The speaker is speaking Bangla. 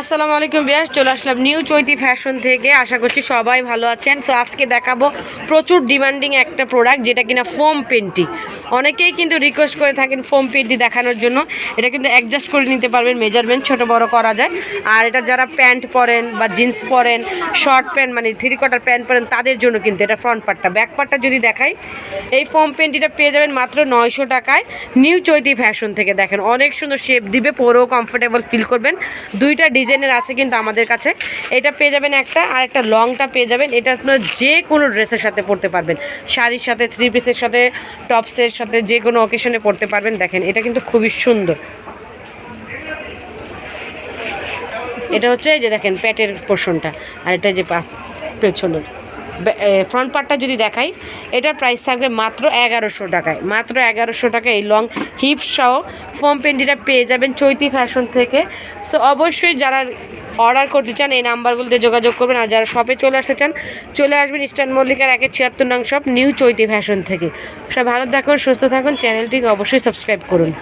আসসালামু আলাইকুম বিয়াস, চলে আসলাম নিউ চৈতি ফ্যাশন থেকে। আশা করছি সবাই ভালো আছেন। সো আজকে দেখাবো প্রচুর ডিমান্ডিং একটা প্রোডাক্ট যেটা কিনা ফোম পেন্টি অনেকেই কিন্তু রিকোয়েস্ট করে থাকেন ফোম পেন্টি দেখানোর জন্য। এটা কিন্তু অ্যাডজাস্ট করে নিতে পারবেন মেজারমেন্ট ছোট বড় করা যায়। আর এটা যারা প্যান্ট পরেন বা জিন্স পরেন শর্ট প্যান্ট মানে থ্রি কোয়ার্টার প্যান্ট পরেন, তাদের জন্য কিন্তু এটা ফ্রন্ট পার্টটা ব্যাক পার্টটা যদি দেখাই, এই ফোম পেন্টিটা পেয়ে যাবেন মাত্র নয়শো টাকায় নিউ চৈতি ফ্যাশন থেকে। দেখেন, অনেক সুন্দর শেপ দিবে, পরেও কমফোর্টেবল ফিল করবেন। দুইটা ডিজাইনের আছে কিন্তু আমাদের কাছে। এটা পেয়ে যাবেন একটা আর একটা লংটা পেয়ে যাবেন। এটা আপনার যে কোনো ড্রেসের সাথে পরতে পারবেন। শাড়ির সাথে থ্রি পিসের সাথে টপসের সাথে যে কোনো অকেশনে পরতে পারবেন। দেখেন, এটা কিন্তু খুবই সুন্দর। এটা হচ্ছে এই যে দেখেন, প্যাটের পোর্শনটা আর এটা যে পেছনের। ফ্রন্ট পার্টটা যদি দেখাই, এটার প্রাইস থাকবে মাত্র এগারোশো টাকায়। মাত্র এগারোশো টাকায় এই লং হিপ সহ ফর্ম পেন্টিটা পেয়ে যাবেন চৈতি ফ্যাশন থেকে। সো অবশ্যই যারা অর্ডার করতে চান, এই নাম্বারগুলোতে যোগাযোগ করবেন। আর যারা শপে চলে আসতে চান, চলে আসবেন ইস্টার্ন মল্লিকার একে ছিয়াত্তর নং শপ নিউ চৈতি ফ্যাশন থেকে। সব ভালো থাকুন, সুস্থ থাকুন। চ্যানেলটিকে অবশ্যই সাবস্ক্রাইব করুন।